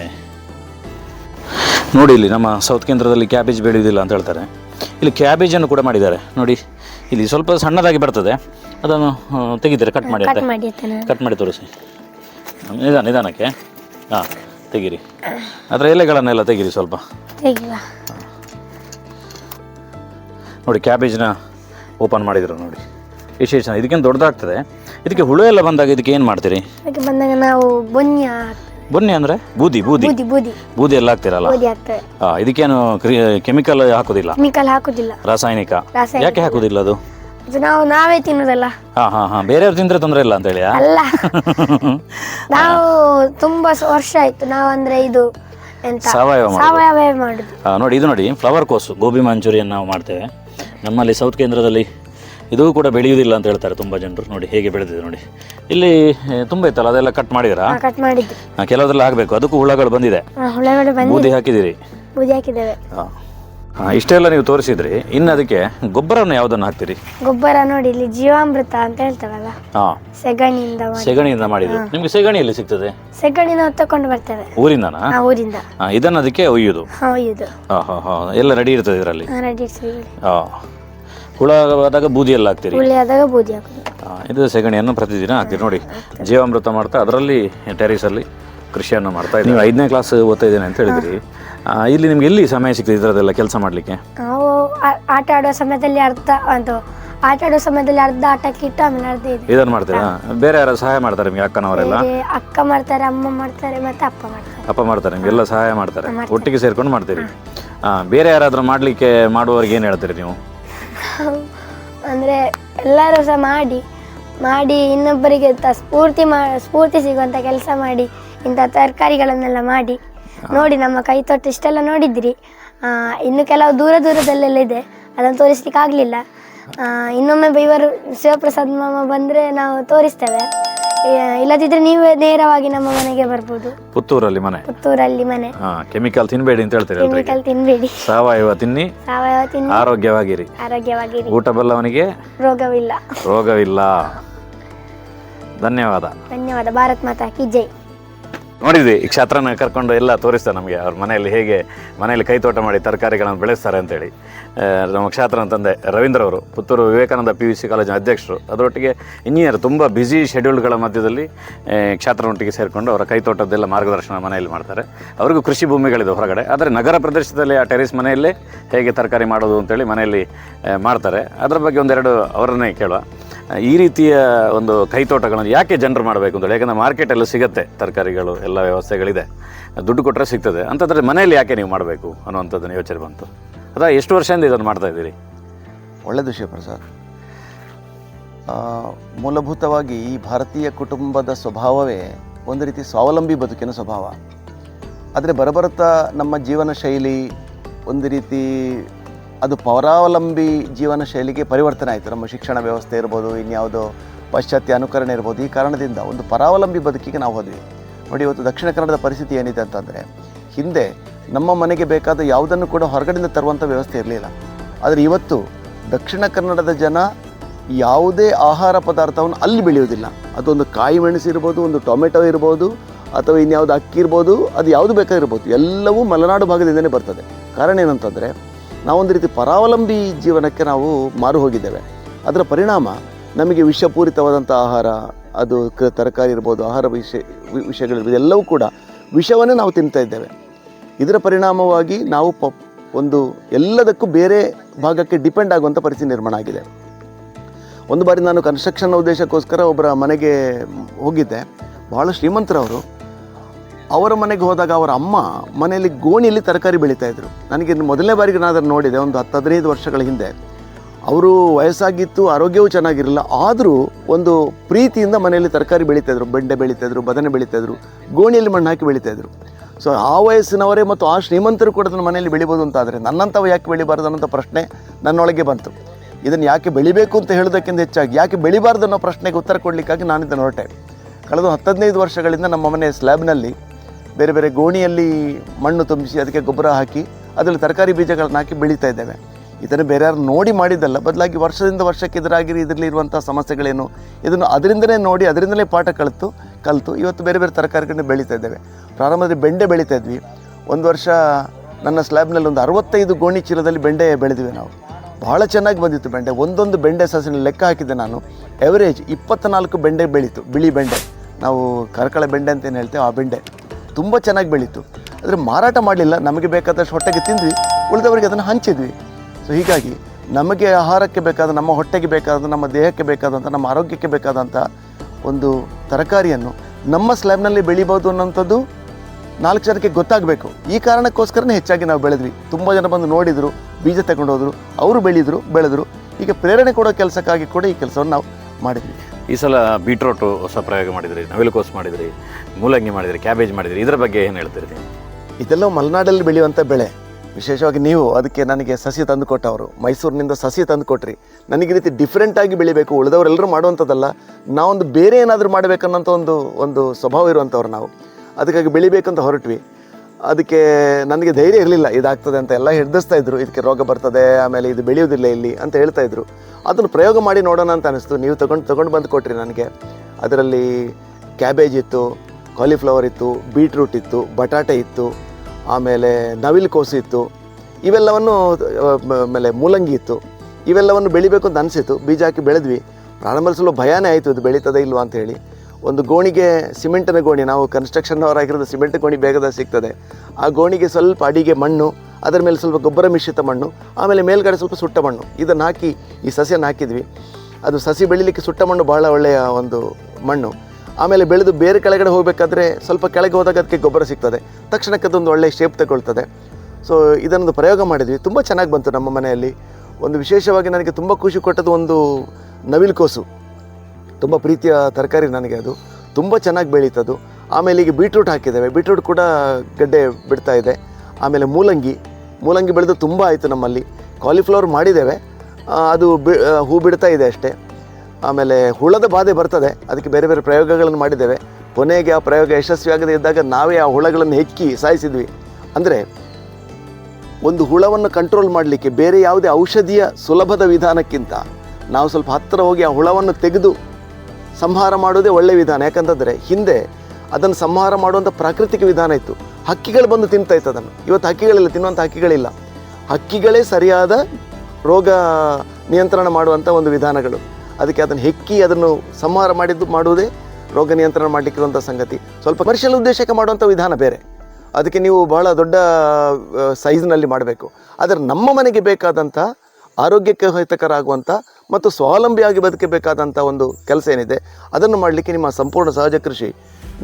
ನೋಡಿ ಇಲ್ಲಿ ನಮ್ಮ ಸೌತ್ ಕೇಂದ್ರದಲ್ಲಿ ಕ್ಯಾಬೇಜ್ ಬೆಳೆಯುವುದಿಲ್ಲ ಅಂತ ಹೇಳ್ತಾರೆ. ಇಲ್ಲಿ ಕ್ಯಾಬೇಜನ್ನು ಕೂಡ ಮಾಡಿದ್ದಾರೆ. ನೋಡಿ ಇಲ್ಲಿ ಸ್ವಲ್ಪ ಸಣ್ಣದಾಗಿ ಬರ್ತದೆ. ಅದನ್ನು ತೆಗಿತಾರೆ ಕಟ್ ಮಾಡಿ ಕಟ್ ಮಾಡಿ ಆಯ್ತಾನ? ಕಟ್ ಮಾಡಿ ತೋರಿಸಿ. ನಿಧಾನ ನಿಧಾನಕ್ಕೆ. ಹಾಂ ತೆಗೀರಿ. ಅದರ ಎಲೆಗಳನ್ನೆಲ್ಲ ತೆಗೀರಿ ಸ್ವಲ್ಪ. ನೋಡಿ ಕ್ಯಾಬೇಜ್ನ ಓಪನ್ ಮಾಡಿದ್ರು ನೋಡಿ. ವಿಶೇಷ ಇದಕ್ಕೇನು ದೊಡ್ಡದಾಗ್ತದೆ. ಇದಕ್ಕೆ ಹುಳು ಎಲ್ಲ ಬಂದಾಗ ಇದಕ್ಕೆ ಏನು ಮಾಡ್ತೀರಿ? ಬಂದಾಗ ನಾವು ಬೊನ್ಯ ಬನ್ನಿ ಅಂದ್ರೆ? ಬೂದಿ ಬೂದಿ. ಬೂದಿ ಬೂದಿ. ಬೂದಿ ಎಲ್ಲ ಹಾಕ್ತಿರಲ್ಲ? ಬೂದಿ ಆ, ಇದಕ್ಕೇನು ಕೆಮಿಕಲ್ ಹಾಕೋದಿಲ್ಲ? ಕೆಮಿಕಲ್ ಹಾಕುದಿಲ್ಲ. ರಾಸಾಯನಿಕ? ರಾಸಾಯನಿಕ. ಯಾಕೆ ಹಾಕೋದಿಲ್ಲ ಅದು? ಅದು ನಾವು ನಾವೇ ತಿನ್ನುದಲ್ಲ. ಹಾ ಹಾ ಹಾಂ. ಬೇರೆಯವ್ರು ತಿಂದರೆ ತೊಂದರೆ ಇಲ್ಲ ಅಂತ ಹೇಳಿ ಅಲ್ಲ. (laughs) ನಾವು ತುಂಬಾ ಸ- ವರ್ಷ ಆಯ್ತು. ನಾವು ಅಂದ್ರೆ ಇದು ಎಂತ? ಸಾವಯವ ಮಾಡೋದು. ಸಾವಯವ ಮಾಡುದು. ನೋಡಿ ಇದು ನೋಡಿ ಫ್ಲವರ್ ಕೋಸು ಗೋಬಿ ಮಂಚೂರಿಯನ್ ನಾವು ಮಾಡ್ತೇವೆ. ನಮ್ಮಲ್ಲಿ ಸೌತ್ ಕೇಂದ್ರದಲ್ಲಿ ಇದು ಕೂಡ ಬೆಳೆಯುವುದಿಲ್ಲ ಅಂತ ಹೇಳ್ತಾರೆ ತುಂಬ ಜನರು. ನೋಡಿ ಹೇಗೆ ಬೆಳೆದಿದೆ ನೋಡಿ. ಇಲ್ಲಿ ತುಂಬಾ ಇತ್ತಲ್ಲ ಅದೆಲ್ಲ ಕಟ್ ಮಾಡಿದಿರಾ ಕಟ್ ಮಾಡಿದ್ದು. ಕೆಲವದೆಲ್ಲ ಆಗಬೇಕು. ಅದಕ್ಕೂ ಹುಳಗಳು ಬಂದಿದೆ. ಆ, ಹುಳಗಳು ಬಂದು ಬೂದಿ ಹಾಕಿದಿರಿ ಬೂದಿ ಹಾಕಿದ್ದೇವೆ. ಹಾಂ. ಹಾಂ ಇಷ್ಟೆಲ್ಲ ನೀವು ತೋರಿಸಿದ್ರಿ. ಇನ್ನು ಅದಕ್ಕೆ ಗೊಬ್ಬರವನ್ನು ಯಾವುದನ್ನು ಹಾಕ್ತೀರಿ? ಗೊಬ್ಬರ ನೋಡಿ ಇಲ್ಲಿ ಜೀವಾಮೃತ ಅಂತ ಹೇಳ್ತಾರಲ್ಲ. ಹಾಂ. ಸೆಗಣಿಯಿಂದ ಮಾಡಿ ಸೆಗಣಿಯಿಂದ ಮಾಡಿದ್ದು. ನಿಮಗೆ ಸೆಗಣಿಯಲ್ಲಿ ಸಿಗ್ತದೆ? ಸೆಗಣಿ ನಾವು ತಕೊಂಡು ಬರ್ತೇವೆ ಊರಿಂದನಾ? ಆ ಊರಿಂದ. ಹಾಂ ಇದನ್ನು ಅದಕ್ಕೆ ಒಯ್ಯುದು. ಹಾ ಇದು ಹಾಂ ಹಾಂ ಹಾಂ. ಎಲ್ಲ ರೆಡಿ ಇರ್ತದೆ ಇದರಲ್ಲಿ? ರೆಡಿ ಹಾಂ. ಹುಳ ಆದಾಗ ಬೂದಿ ಎಲ್ಲ ಹಾಕ್ತೀರಿ? ಹುಳಿ ಆದಾಗ ಬೂದಿ ಹಾಕುದು ಆ, ಇದು ಸೆಗಣಿಯನ್ನು ಪ್ರತಿದಿನ ಹಾಕ್ತೀರಿ. ನೋಡಿ ಜೀವಾಮೃತ ಮಾಡ್ತಾ ಅದರಲ್ಲಿ ಟೆರೇಸಲ್ಲಿ ಕೃಷಿಯನ್ನು ಮಾಡ್ತಾ ಇದ್ದೀವಿ. ನೀವು ಐದನೇ ಕ್ಲಾಸ್ ಓದ್ತಾ ಇದ್ದೀನಿ ಅಂತ ಹೇಳಿದ್ರಿ. ಆ, ಇಲ್ಲಿ ನಿಮ್ಗೆ ಎಲ್ಲಿ ಸಮಯ ಸಿಗ್ತದೆ ಇದರದೆಲ್ಲ ಕೆಲಸ ಮಾಡಲಿಕ್ಕೆ? ನಾವು ಆ- ಆಟ ಆಡೋ ಸಮಯದಲ್ಲಿ ಅರ್ಧ ಒಂದು ಆಟ ಆಡೋ ಸಮಯದಲ್ಲಿ ಅರ್ಧ ಆಟಕ್ಕೆ ಇಟ್ಟು ಆಮೇಲೆ ಅರ್ಧ ಇದೆ. ಇದನ್ನು ಮಾಡ್ತೀರಾ? ಬೇರೆ ಯಾರು ಸಹಾಯ ಮಾಡ್ತಾರೆ ನಿಮಗೆ ಅಕ್ಕನವರೆಲ್ಲ? ಬೇರೆ ಅಕ್ಕ ಮಾಡ್ತಾರೆ ಅಮ್ಮ ಮಾಡ್ತಾರೆ ಮತ್ತೆ ಅಪ್ಪ ಮಾಡ್ತಾರೆ. ಅಪ್ಪ ಮಾಡ್ತಾರೆ ನಿಮಗೆಲ್ಲ ಸಹಾಯ ಮಾಡ್ತಾರೆ. ಒಟ್ಟಿಗೆ ಸೇರ್ಕೊಂಡು ಮಾಡ್ತೀರಿ. ಬೇರೆ ಯಾರಾದರೂ ಮಾಡಲಿಕ್ಕೆ ಮಾಡುವವರಿಗೆ ಏನು ಹೇಳ್ತೀರಿ ನೀವು? (laughs) ಅಂದ್ರೆ ಎಲ್ಲರೂ ಸಹ ಮಾಡಿ ಮಾಡಿ ಇನ್ನೊಬ್ಬರಿಗೆ ತ- ಸ್ಫೂರ್ತಿ ಮಾ ಸ್ಫೂರ್ತಿ ಸಿಗುವಂಥ ಕೆಲಸ ಮಾಡಿ ಇಂಥ ತರಕಾರಿಗಳನ್ನೆಲ್ಲ ಮಾಡಿ ನೋಡಿ ನಮ್ಮ ಕೈ ತೊಟ್ಟು ಇಷ್ಟೆಲ್ಲ ನೋಡಿದ್ರಿ ಇನ್ನು ಕೆಲವು ದೂರ ದೂರದಲ್ಲೆಲ್ಲ ಇದೆ ಅದನ್ನು ತೋರಿಸ್ಲಿಕ್ಕೆ ಆಗಲಿಲ್ಲ ಇನ್ನೊಮ್ಮೆ ಇವರು ಶಿವಪ್ರಸಾದ್ ಮಾಮ ಬಂದರೆ ನಾವು ತೋರಿಸ್ತೇವೆ. ಇಲ್ಲದಿದ್ರೆ ನೀವೇ ನೇರವಾಗಿ ನಮ್ಮ ಮನೆಗೆ ಬರ್ಬೋದು. ಪುತ್ತೂರಲ್ಲಿ ಮನೆ. ಪುತ್ತೂರಲ್ಲಿ ಮನೆ. ಹಾ ಕೆಮಿಕಲ್ ತಿನ್ಬೇಡಿ ಅಂತ ಹೇಳ್ತೀರಿ ಎಲ್ರಿಗೆ. ಕೆಮಿಕಲ್ ತಿನ್ಬೇಡಿ. ಸಾವಯವ ತಿನ್ನಿ. ಸಾವಯವ ತಿನ್ನಿ. ಆರೋಗ್ಯವಾಗಿರಿ. ಆರೋಗ್ಯವಾಗಿರಿ. ಊಟ ಬಲ್ಲವನಿಗೆ ರೋಗವಿಲ್ಲ. ರೋಗವಿಲ್ಲ. ಧನ್ಯವಾದ. ಧನ್ಯವಾದ. ಭಾರತ್ ಮಾತಾ ಕಿ ಜೈ. ನೋಡಿದ್ವಿ. ಈ ಕ್ಷೇತ್ರನ ಕರ್ಕೊಂಡು ಎಲ್ಲ ತೋರಿಸ್ತಾರೆ ನಮಗೆ. ಅವ್ರ ಮನೆಯಲ್ಲಿ ಹೇಗೆ ಮನೆಯಲ್ಲಿ ಕೈತೋಟ ಮಾಡಿ ತರಕಾರಿಗಳನ್ನು ಬೆಳೆಸ್ತಾರೆ ಅಂತೇಳಿ. ನಮ್ಮ ಕ್ಷೇತ್ರನ ತಂದೆ ರವೀಂದ್ರ ಅವರು, Puttur Vivekananda P U C ಕಾಲೇಜಿನ ಅಧ್ಯಕ್ಷರು. ಅದರೊಟ್ಟಿಗೆ ಇಂಜಿನಿಯರ್ ತುಂಬ ಬ್ಯುಸಿ ಶೆಡ್ಯೂಲ್ಗಳ ಮಧ್ಯದಲ್ಲಿ ಕ್ಷೇತ್ರನೊಟ್ಟಿಗೆ ಸೇರಿಕೊಂಡು ಅವರ ಕೈತೋಟದ್ದೆಲ್ಲ ಮಾರ್ಗದರ್ಶನ ಮನೆಯಲ್ಲಿ ಮಾಡ್ತಾರೆ. ಅವ್ರಿಗೂ ಕೃಷಿ ಭೂಮಿಗಳಿದೆ ಹೊರಗಡೆ. ಆದರೆ ನಗರ ಪ್ರದೇಶದಲ್ಲಿ ಆ ಟೆರಿಸ್ ಮನೆಯಲ್ಲೇ ಹೇಗೆ ತರಕಾರಿ ಮಾಡೋದು ಅಂತೇಳಿ ಮನೆಯಲ್ಲಿ ಮಾಡ್ತಾರೆ. ಅದರ ಬಗ್ಗೆ ಒಂದೆರಡು ಅವರನ್ನೇ ಕೇಳುವ. ಈ ರೀತಿಯ ಒಂದು ಕೈತೋಟಗಳನ್ನು ಯಾಕೆ ಜನರು ಮಾಡಬೇಕು ಅಂತೇಳಿ? ಯಾಕಂದರೆ ಮಾರ್ಕೆಟಲ್ಲಿ ಸಿಗುತ್ತೆ ತರಕಾರಿಗಳು, ಎಲ್ಲ ವ್ಯವಸ್ಥೆಗಳಿದೆ. ದುಡ್ಡು ಕೊಟ್ಟರೆ ಸಿಗ್ತದೆ. ಅಂತಂದರೆ ಮನೆಯಲ್ಲಿ ಯಾಕೆ ನೀವು ಮಾಡಬೇಕು ಅನ್ನುವಂಥದ್ದನ್ನು ಯೋಚನೆ ಬಂತು. ಅದಾ ಎಷ್ಟು ವರ್ಷದಿಂದ ಇದನ್ನು ಮಾಡ್ತಾ ಇದ್ದೀರಿ? ಒಳ್ಳೆಯದು ಶಿವಪ್ರಸಾದ್ ಪ್ರಸಾದ್ ಮೂಲಭೂತವಾಗಿ ಈ ಭಾರತೀಯ ಕುಟುಂಬದ ಸ್ವಭಾವವೇ ಒಂದು ರೀತಿ ಸ್ವಾವಲಂಬಿ ಬದುಕಿನ ಸ್ವಭಾವ. ಆದರೆ ಬರಬರುತ್ತಾ ನಮ್ಮ ಜೀವನ ಶೈಲಿ ಒಂದು ರೀತಿ ಅದು ಪೌರಾವಲಂಬಿ ಜೀವನ ಶೈಲಿಗೆ ಪರಿವರ್ತನೆ ಆಯಿತು. ನಮ್ಮ ಶಿಕ್ಷಣ ವ್ಯವಸ್ಥೆ ಇರ್ಬೋದು, ಇನ್ಯಾವುದೋ ಪಾಶ್ಚಾತ್ಯ ಅನುಕರಣೆ ಇರ್ಬೋದು, ಈ ಕಾರಣದಿಂದ ಒಂದು ಪರಾವಲಂಬಿ ಬದುಕಿಗೆ ನಾವು ಹೋದ್ವಿ. ನೋಡಿ, ಇವತ್ತು ದಕ್ಷಿಣ ಕನ್ನಡದ ಪರಿಸ್ಥಿತಿ ಏನಿದೆ ಅಂತಂದರೆ, ಹಿಂದೆ ನಮ್ಮ ಮನೆಗೆ ಬೇಕಾದ ಯಾವುದನ್ನು ಕೂಡ ಹೊರಗಡೆಯಿಂದ ತರುವಂಥ ವ್ಯವಸ್ಥೆ ಇರಲಿಲ್ಲ. ಆದರೆ ಇವತ್ತು ದಕ್ಷಿಣ ಕನ್ನಡದ ಜನ ಯಾವುದೇ ಆಹಾರ ಪದಾರ್ಥವನ್ನು ಅಲ್ಲಿ ಬೆಳೆಯೋದಿಲ್ಲ ಅದೊಂದು ಕಾಯಿ ಮೆಣಸು ಇರ್ಬೋದು, ಒಂದು ಟೊಮೆಟೊ ಇರ್ಬೋದು, ಅಥವಾ ಇನ್ಯಾವುದು ಅಕ್ಕಿ ಇರ್ಬೋದು, ಅದು ಯಾವುದು ಬೇಕಾಗಿರ್ಬೋದು ಎಲ್ಲವೂ ಮಲೆನಾಡು ಭಾಗದಿಂದಲೇ ಬರ್ತದೆ. ಕಾರಣ ಏನಂತಂದರೆ ನಾವೊಂದು ರೀತಿ ಪರಾವಲಂಬಿ ಜೀವನಕ್ಕೆ ನಾವು ಮಾರು ಹೋಗಿದ್ದೇವೆ. ಅದರ ಪರಿಣಾಮ ನಮಗೆ ವಿಷಪೂರಿತವಾದಂಥ ಆಹಾರ, ಅದು ಕ ತರಕಾರಿ ಇರ್ಬೋದು, ಆಹಾರ ವಿಷ ವಿಷಯಗಳಿರ್ಬೋದು ಎಲ್ಲವೂ ಕೂಡ ವಿಷವನ್ನೇ ನಾವು ತಿಂತಾ ಇದ್ದೇವೆ. ಇದರ ಪರಿಣಾಮವಾಗಿ ನಾವು ಪ, ಒಂದು ಎಲ್ಲದಕ್ಕೂ ಬೇರೆ ಭಾಗಕ್ಕೆ ಡಿಪೆಂಡ್ ಆಗುವಂಥ ಪರಿಸ್ಥಿತಿ ನಿರ್ಮಾಣ ಆಗಿದೆ. ಒಂದು ಬಾರಿ ನಾನು ಕನ್ಸ್ಟ್ರಕ್ಷನ್ ಉದ್ದೇಶಕ್ಕೋಸ್ಕರ ಒಬ್ಬರ ಮನೆಗೆ ಹೋಗಿದ್ದೆ. ಬಹಳ ಶ್ರೀಮಂತರವರು. ಅವರ ಮನೆಗೆ ಹೋದಾಗ ಅವರ ಅಮ್ಮ ಮನೆಯಲ್ಲಿ ಗೋಣಿಯಲ್ಲಿ ತರಕಾರಿ ಬೆಳೀತಾ ಇದ್ರು. ನನಗೆ ಮೊದಲನೇ ಬಾರಿಗೆ ನಾನು ಅದನ್ನು ನೋಡಿದೆ, ಒಂದು ಹತ್ತು, ಹದಿನೈದು ವರ್ಷಗಳ ಹಿಂದೆ. ಅವರು ವಯಸ್ಸಾಗಿತ್ತು, ಆರೋಗ್ಯವೂ ಚೆನ್ನಾಗಿರಲಿಲ್ಲ, ಆದರೂ ಒಂದು ಪ್ರೀತಿಯಿಂದ ಮನೆಯಲ್ಲಿ ತರಕಾರಿ ಬೆಳೀತಾ ಇದ್ರು. ಬೆಂಡೆ ಬೆಳೀತಾ ಇದ್ರು, ಬದನೆ ಬೆಳೀತಾ ಇದ್ರು, ಗೋಣಿಯಲ್ಲಿ ಮಣ್ಣು ಹಾಕಿ ಬೆಳೀತಾ ಇದ್ರು. ಸೊ ಆ ವಯಸ್ಸಿನವರೇ ಮತ್ತು ಆ ಶ್ರೀಮಂತರು ಕೂಡ ಅದನ್ನು ಮನೆಯಲ್ಲಿ ಬೆಳಿಬೋದು ಅಂತ ಆದರೆ ನನ್ನಂಥವು ಯಾಕೆ ಬೆಳಿಬಾರ್ದು ಅನ್ನೋಂಥ ಪ್ರಶ್ನೆ ನನ್ನೊಳಗೆ ಬಂತು. ಇದನ್ನು ಯಾಕೆ ಬೆಳಿಬೇಕು ಅಂತ ಹೇಳೋದಕ್ಕಿಂತ ಹೆಚ್ಚಾಗಿ ಯಾಕೆ ಬೆಳಿಬಾರ್ದು ಅನ್ನೋ ಪ್ರಶ್ನೆಗೆ ಉತ್ತರ ಕೊಡಲಿಕ್ಕಾಗಿ ನಾನು ಇದನ್ನು ಹೊರಟೆ. ಕಳೆದ ಹತ್ತು, ಹದಿನೈದು ವರ್ಷಗಳಿಂದ ನಮ್ಮ ಮನೆ ಸ್ಲ್ಯಾಬ್ನಲ್ಲಿ ಬೇರೆ ಬೇರೆ ಗೋಣಿಯಲ್ಲಿ ಮಣ್ಣು ತುಂಬಿಸಿ ಅದಕ್ಕೆ ಗೊಬ್ಬರ ಹಾಕಿ ಅದರಲ್ಲಿ ತರಕಾರಿ ಬೀಜಗಳನ್ನ ಹಾಕಿ ಬೆಳೀತಾ ಇದ್ದೇವೆ. ಇದನ್ನು ಬೇರೆ ಯಾರು ನೋಡಿ ಮಾಡಿದ್ದಲ್ಲ, ಬದಲಾಗಿ ವರ್ಷದಿಂದ ವರ್ಷಕ್ಕೆ ಎದುರಾಗಿರಿ ಇದರಲ್ಲಿ ಇರುವಂಥ ಸಮಸ್ಯೆಗಳೇನು, ಇದನ್ನು ಅದರಿಂದಲೇ ನೋಡಿ ಅದರಿಂದಲೇ ಪಾಠ ಕಲಿತು ಕಲಿತು ಇವತ್ತು ಬೇರೆ ಬೇರೆ ತರಕಾರಿಗಳನ್ನ ಬೆಳೀತಾ ಇದ್ದೇವೆ. ಪ್ರಾರಂಭದಲ್ಲಿ ಬೆಂಡೆ ಬೆಳೀತಾ ಇದ್ವಿ. ಒಂದು ವರ್ಷ ನನ್ನ ಸ್ಲ್ಯಾಬ್ನಲ್ಲಿ ಒಂದು ಅರವತ್ತೈದು ಗೋಣಿ ಚೀಲದಲ್ಲಿ ಬೆಂಡೆ ಬೆಳೆದಿವೆ ನಾವು. ಭಾಳ ಚೆನ್ನಾಗಿ ಬಂದಿತ್ತು ಬೆಂಡೆ. ಒಂದೊಂದು ಬೆಂಡೆ ಸಸಿನ ಲೆಕ್ಕ ಹಾಕಿದ್ದೆ ನಾನು. ಎವರೇಜ್ ಇಪ್ಪತ್ತ್ನಾಲ್ಕು ಬೆಂಡೆ ಬೆಳೀತು, ಬಿಳಿ ಬೆಂಡೆ. ನಾವು ಕರ್ಕಳೆ ಬೆಂಡೆ ಅಂತ ಏನು ಹೇಳ್ತೇವೆ, ಆ ಬೆಂಡೆ. ತುಂಬ ಚೆನ್ನಾಗಿ ಬೆಳೀತು. ಆದರೆ ಮಾರಾಟ ಮಾಡಲಿಲ್ಲ, ನಮಗೆ ಬೇಕಾದಷ್ಟು ಹೊಟ್ಟೆಗೆ ತಿಂದ್ವಿ, ಉಳಿದವರಿಗೆ ಅದನ್ನು ಹಂಚಿದ್ವಿ. ಸೊ ಹೀಗಾಗಿ ನಮಗೆ ಆಹಾರಕ್ಕೆ ಬೇಕಾದ, ನಮ್ಮ ಹೊಟ್ಟೆಗೆ ಬೇಕಾದ, ನಮ್ಮ ದೇಹಕ್ಕೆ ಬೇಕಾದಂಥ ನಮ್ಮ ಆರೋಗ್ಯಕ್ಕೆ ಬೇಕಾದಂಥ ಒಂದು ತರಕಾರಿಯನ್ನು ನಮ್ಮ ಸ್ಲ್ಯಾಬ್ನಲ್ಲಿ ಬೆಳಿಬೋದು ಅನ್ನೋಂಥದ್ದು ನಾಲ್ಕು ಜನಕ್ಕೆ ಗೊತ್ತಾಗಬೇಕು. ಈ ಕಾರಣಕ್ಕೋಸ್ಕರನೇ ಹೆಚ್ಚಾಗಿ ನಾವು ಬೆಳೆದ್ವಿ. ತುಂಬ ಜನ ಬಂದು ನೋಡಿದರು, ಬೀಜ ತಗೊಂಡು ಅವರು ಬೆಳೆದರು ಬೆಳೆದರು. ಈಗ ಪ್ರೇರಣೆ ಕೊಡೋ ಕೆಲಸಕ್ಕಾಗಿ ಕೂಡ ಈ ಕೆಲಸವನ್ನು ನಾವು ಮಾಡಿದ್ವಿ. ಈ ಸಲ ಬೀಟ್ರೋಟು ಹೊಸ ಪ್ರಯೋಗ ಮಾಡಿದ್ರಿ ನವಿಲುಕೋಸು ಮಾಡಿದ್ರಿ ಮೂಲಂಗಿ ಮಾಡಿದ್ರಿ ಕ್ಯಾಬೇಜ್ ಮಾಡಿದ್ರಿ ಇದರ ಬಗ್ಗೆ ಏನು ಹೇಳ್ತೀರಿ ಇದೆಲ್ಲ ಮಲೆನಾಡಲ್ಲಿ ಬೆಳೆಯುವಂಥ ಬೆಳೆ. ವಿಶೇಷವಾಗಿ ನೀವು ಅದಕ್ಕೆ ನನಗೆ ಸಸಿ ತಂದು ಕೊಟ್ಟವರು ಮೈಸೂರಿನಿಂದ ಸಸಿ ತಂದು ಕೊಟ್ರಿ. ನನಗೆ ರೀತಿ ಡಿಫ್ರೆಂಟಾಗಿ ಬೆಳಿಬೇಕು ಉಳಿದವರೆಲ್ಲರೂ ಮಾಡುವಂಥದ್ದಲ್ಲ. ನಾವೊಂದು ಬೇರೆ ಏನಾದರೂ ಮಾಡಬೇಕನ್ನೋಂಥ ಒಂದು ಒಂದು ಸ್ವಭಾವ ಇರುವಂಥವ್ರು ನಾವು. ಅದಕ್ಕಾಗಿ ಬೆಳಿಬೇಕಂತ ಹೊರಟ್ವಿ. ಅದಕ್ಕೆ ನನಗೆ ಧೈರ್ಯ ಇರಲಿಲ್ಲ, ಇದಾಗ್ತದೆ ಅಂತ ಎಲ್ಲ ಹಿಡ್ದಿಸ್ತಾ ಇದ್ರು. ಇದಕ್ಕೆ ರೋಗ ಬರ್ತದೆ, ಆಮೇಲೆ ಇದು ಬೆಳೆಯೋದಿಲ್ಲ ಇಲ್ಲಿ ಅಂತ ಹೇಳ್ತಾ ಇದ್ರು. ಅದನ್ನು ಪ್ರಯೋಗ ಮಾಡಿ ನೋಡೋಣ ಅಂತ ಅನಿಸ್ತು. ನೀವು ತಗೊಂಡು ತಗೊಂಡು ಬಂದು ಕೊಟ್ರಿ ನನಗೆ. ಅದರಲ್ಲಿ ಕ್ಯಾಬೇಜ್ ಇತ್ತು ಕಾಲಿಫ್ಲವರ್ ಇತ್ತು ಬೀಟ್ರೂಟ್ ಇತ್ತು, ಬಟಾಟೆ ಇತ್ತು, ಆಮೇಲೆ ನವಿಲು ಕೋಸು ಇತ್ತು. ಇವೆಲ್ಲವನ್ನು, ಆಮೇಲೆ ಮೂಲಂಗಿ ಇತ್ತು. ಇವೆಲ್ಲವನ್ನು ಬೆಳಿಬೇಕು ಅಂತ ಅನಿಸಿತು. ಬೀಜ ಹಾಕಿ ಬೆಳೆದ್ವಿ. ಪ್ರಾರಂಭಿಸಲು ಭಯನೇ ಆಯಿತು, ಇದು ಬೆಳೀತದೆ ಇಲ್ವಾ ಅಂತ ಹೇಳಿ. ಒಂದು ಗೋಣಿಗೆ ಸಿಮೆಂಟಿನ ಗೋಣಿ, ನಾವು ಕನ್ಸ್ಟ್ರಕ್ಷನ್ ಕನ್ಸ್ಟ್ರಕ್ಷನ್ನವರಾಗಿರೋದು ಸಿಮೆಂಟ್ ಗೋಣಿ ಬೇಗದ ಸಿಗ್ತದೆ. ಆ ಗೋಣಿಗೆ ಸ್ವಲ್ಪ ಅಡಿಗೆ ಮಣ್ಣು, ಅದರ ಮೇಲೆ ಸ್ವಲ್ಪ ಗೊಬ್ಬರ ಮಿಶ್ರಿತ ಮಣ್ಣು, ಆಮೇಲೆ ಮೇಲ್ಗಡೆ ಸ್ವಲ್ಪ ಸುಟ್ಟ ಮಣ್ಣು, ಇದನ್ನು ಹಾಕಿ ಈ ಸಸಿಯನ್ನು ಹಾಕಿದ್ವಿ. ಅದು ಸಸಿ ಬೆಳಿಲಿಕ್ಕೆ ಸುಟ್ಟ ಮಣ್ಣು ಭಾಳ ಒಳ್ಳೆಯ ಒಂದು ಮಣ್ಣು. ಆಮೇಲೆ ಬೆಳೆದು ಬೇರೆ ಕೆಳಗಡೆ ಹೋಗಬೇಕಾದ್ರೆ ಸ್ವಲ್ಪ ಕೆಳಗೆ ಹೋದಾಗ ಅದಕ್ಕೆ ಗೊಬ್ಬರ ಸಿಗ್ತದೆ. ತಕ್ಷಣಕ್ಕೆ ಅದೊಂದು ಒಳ್ಳೆಯ ಶೇಪ್ ತಗೊಳ್ತದೆ. ಸೊ ಇದನ್ನೊಂದು ಪ್ರಯೋಗ ಮಾಡಿದ್ವಿ. ತುಂಬ ಚೆನ್ನಾಗಿ ಬಂತು ನಮ್ಮ ಮನೆಯಲ್ಲಿ. ಒಂದು ವಿಶೇಷವಾಗಿ ನನಗೆ ತುಂಬ ಖುಷಿ ಕೊಟ್ಟದ್ದು ಒಂದು ನವಿಲುಕೋಸು ತುಂಬ ಪ್ರೀತಿಯ ತರಕಾರಿ ನನಗೆ ಅದು. ತುಂಬ ಚೆನ್ನಾಗಿ ಬೆಳೀತದು. ಆಮೇಲೆ ಈಗ ಬೀಟ್ರೂಟ್ ಹಾಕಿದ್ದೇವೆ. ಬೀಟ್ರೂಟ್ ಕೂಡ ಗಡ್ಡೆ ಬಿಡ್ತಾ ಇದೆ. ಆಮೇಲೆ ಮೂಲಂಗಿ. ಮೂಲಂಗಿ ಬೆಳೆದು ತುಂಬ ಆಯಿತು ನಮ್ಮಲ್ಲಿ. ಕಾಲಿಫ್ಲವರ್ ಮಾಡಿದ್ದೇವೆ. ಅದು ಬಿ ಹೂ ಬಿಡ್ತಾ ಇದೆ ಅಷ್ಟೇ. ಆಮೇಲೆ ಹುಳದ ಬಾಧೆ ಬರ್ತದೆ. ಅದಕ್ಕೆ ಬೇರೆ ಬೇರೆ ಪ್ರಯೋಗಗಳನ್ನು ಮಾಡಿದ್ದೇವೆ. ಕೊನೆಗೆ ಆ ಪ್ರಯೋಗ ಯಶಸ್ವಿಯಾಗದೇ ಇದ್ದಾಗ ನಾವೇ ಆ ಹುಳಗಳನ್ನು ಹೆಕ್ಕಿ ಸಾಯಿಸಿದ್ವಿ. ಅಂದರೆ ಒಂದು ಹುಳವನ್ನು ಕಂಟ್ರೋಲ್ ಮಾಡಲಿಕ್ಕೆ ಬೇರೆ ಯಾವುದೇ ಔಷಧಿಯ ಸುಲಭದ ವಿಧಾನಕ್ಕಿಂತ ನಾವು ಸ್ವಲ್ಪ ಹತ್ತಿರ ಹೋಗಿ ಆ ಹುಳವನ್ನು ತೆಗೆದು ಸಂಹಾರ ಮಾಡೋದೇ ಒಳ್ಳೆಯ ವಿಧಾನ. ಯಾಕಂತಂದರೆ ಹಿಂದೆ ಅದನ್ನು ಸಂಹಾರ ಮಾಡುವಂಥ ಪ್ರಾಕೃತಿಕ ವಿಧಾನ ಇತ್ತು. ಹಕ್ಕಿಗಳು ಬಂದು ತಿಂತಾ ಇತ್ತು ಅದನ್ನು. ಇವತ್ತು ಹಕ್ಕಿಗಳಿಲ್ಲ, ತಿನ್ನುವಂಥ ಹಕ್ಕಿಗಳಿಲ್ಲ. ಹಕ್ಕಿಗಳೇ ಸರಿಯಾದ ರೋಗ ನಿಯಂತ್ರಣ ಮಾಡುವಂಥ ಒಂದು ವಿಧಾನಗಳು. ಅದಕ್ಕೆ ಅದನ್ನು ಹೆಕ್ಕಿ ಅದನ್ನು ಸಂಹಾರ ಮಾಡಿದ್ದು, ಮಾಡುವುದೇ ರೋಗ ನಿಯಂತ್ರಣ ಮಾಡಲಿಕ್ಕಿರುವಂಥ ಸಂಗತಿ. ಸ್ವಲ್ಪ ಕಮರ್ಷಿಯಲ್ ಉದ್ದೇಶಕ್ಕೆ ಮಾಡುವಂಥ ವಿಧಾನ ಬೇರೆ. ಅದಕ್ಕೆ ನೀವು ಬಹಳ ದೊಡ್ಡ ಸೈಜ್ನಲ್ಲಿ ಮಾಡಬೇಕು. ಆದರೆ ನಮ್ಮ ಮನೆಗೆ ಬೇಕಾದಂಥ ಆರೋಗ್ಯಕ್ಕೆ ಹಿತಕರ ಆಗುವಂಥ ಮತ್ತು ಸ್ವಾವಲಂಬಿಯಾಗಿ ಬದುಕಬೇಕಾದಂಥ ಒಂದು ಕೆಲಸ ಏನಿದೆ, ಅದನ್ನು ಮಾಡಲಿಕ್ಕೆ ನಿಮ್ಮ ಸಂಪೂರ್ಣ ಸಹಜ ಕೃಷಿ.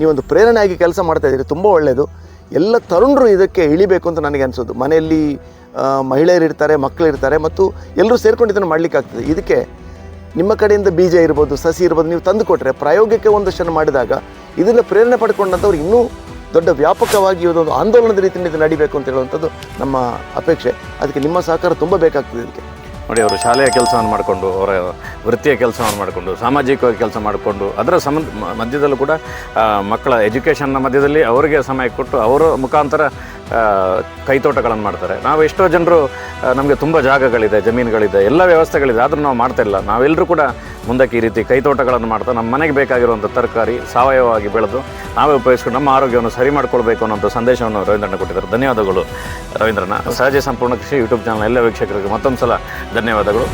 ನೀವೊಂದು ಪ್ರೇರಣೆಯಾಗಿ ಕೆಲಸ ಮಾಡ್ತಾ ಇದ್ದೀರಿ, ತುಂಬ ಒಳ್ಳೆಯದು ಎಲ್ಲ ತರುಣರು ಇದಕ್ಕೆ ಇಳಿಬೇಕು ಅಂತ ನನಗೆ ಅನಿಸೋದು. ಮನೆಯಲ್ಲಿ ಮಹಿಳೆಯರು ಇರ್ತಾರೆ ಮಕ್ಕಳು ಇರ್ತಾರೆ, ಮತ್ತು ಎಲ್ಲರೂ ಸೇರ್ಕೊಂಡು ಇದನ್ನು ಮಾಡಲಿಕ್ಕಾಗ್ತದೆ ಇದಕ್ಕೆ ನಿಮ್ಮ ಕಡೆಯಿಂದ ಬೀಜ ಇರ್ಬೋದು, ಸಸಿ ಇರ್ಬೋದು, ನೀವು ತಂದು ಕೊಟ್ಟರೆ ಪ್ರಾಯೋಗಿಕ ಒಂದಷ್ಟನ್ನು ಮಾಡಿದಾಗ ಇದನ್ನು ಪ್ರೇರಣೆ ಪಡ್ಕೊಂಡಂಥವ್ರು ಇನ್ನೂ ದೊಡ್ಡ ವ್ಯಾಪಕವಾಗಿ ಇದೊಂದು ಆಂದೋಲನದ ರೀತಿಯಲ್ಲಿ ಇದು ನಡಿಬೇಕು ಅಂತ ಹೇಳುವಂಥದ್ದು ನಮ್ಮ ಅಪೇಕ್ಷೆ. ಅದಕ್ಕೆ ನಿಮ್ಮ ಸಹಕಾರ ತುಂಬ ಬೇಕಾಗ್ತದೆ ಇದಕ್ಕೆ. ನೋಡಿ, ಅವರು ಶಾಲೆಯ ಕೆಲಸವನ್ನು ಮಾಡಿಕೊಂಡು, ಅವರ ವೃತ್ತಿಯ ಕೆಲಸವನ್ನು ಮಾಡಿಕೊಂಡು, ಸಾಮಾಜಿಕವಾಗಿ ಕೆಲಸ ಮಾಡಿಕೊಂಡು, ಅದರ ಸಂಬಂಧ ಮಧ್ಯದಲ್ಲೂ ಕೂಡ ಮಕ್ಕಳ ಎಜುಕೇಷನ್ನ ಮಧ್ಯದಲ್ಲಿ ಅವರಿಗೆ ಸಮಯ ಕೊಟ್ಟು, ಅವರ ಮುಖಾಂತರ ಕೈತೋಟಗಳನ್ನು ಮಾಡ್ತಾರೆ. ನಾವು ಎಷ್ಟೋ ಜನರು ನಮಗೆ ತುಂಬ ಜಾಗಗಳಿದೆ, ಜಮೀನುಗಳಿದೆ, ಎಲ್ಲ ವ್ಯವಸ್ಥೆಗಳಿದೆ, ಆದರೂ ನಾವು ಮಾಡ್ತಾ ಇಲ್ಲ. ನಾವೆಲ್ಲರೂ ಕೂಡ ಮುಂದಕ್ಕೆ ಈ ರೀತಿ ಕೈತೋಟಗಳನ್ನು ಮಾಡ್ತಾ, ನಮ್ಮ ಮನೆಗೆ ಬೇಕಾಗಿರುವಂಥ ತರಕಾರಿ ಸಾವಯವವಾಗಿ ಬೆಳೆದು ನಾವೇ ಉಪಯೋಗಿಸ್ಕೊಂಡು ನಮ್ಮ ಆರೋಗ್ಯವನ್ನು ಸರಿ ಮಾಡಿಕೊಳ್ಬೇಕು ಅನ್ನೋಂಥ ಸಂದೇಶವನ್ನು ರವೀಂದ್ರಣ್ಣ ಕೊಟ್ಟಿದ್ದಾರೆ. ಧನ್ಯವಾದಗಳು, ರವೀಂದ್ರಣ್ಣ. ಸಹಜ ಸಂಪೂರ್ಣ ಕೃಷಿ ಯೂಟ್ಯೂಬ್ ಚಾನಲ್, ಎಲ್ಲ ವೀಕ್ಷಕರಿಗೆ ಮತ್ತೊಂದು ಸಲ ಧನ್ಯವಾದಗಳು.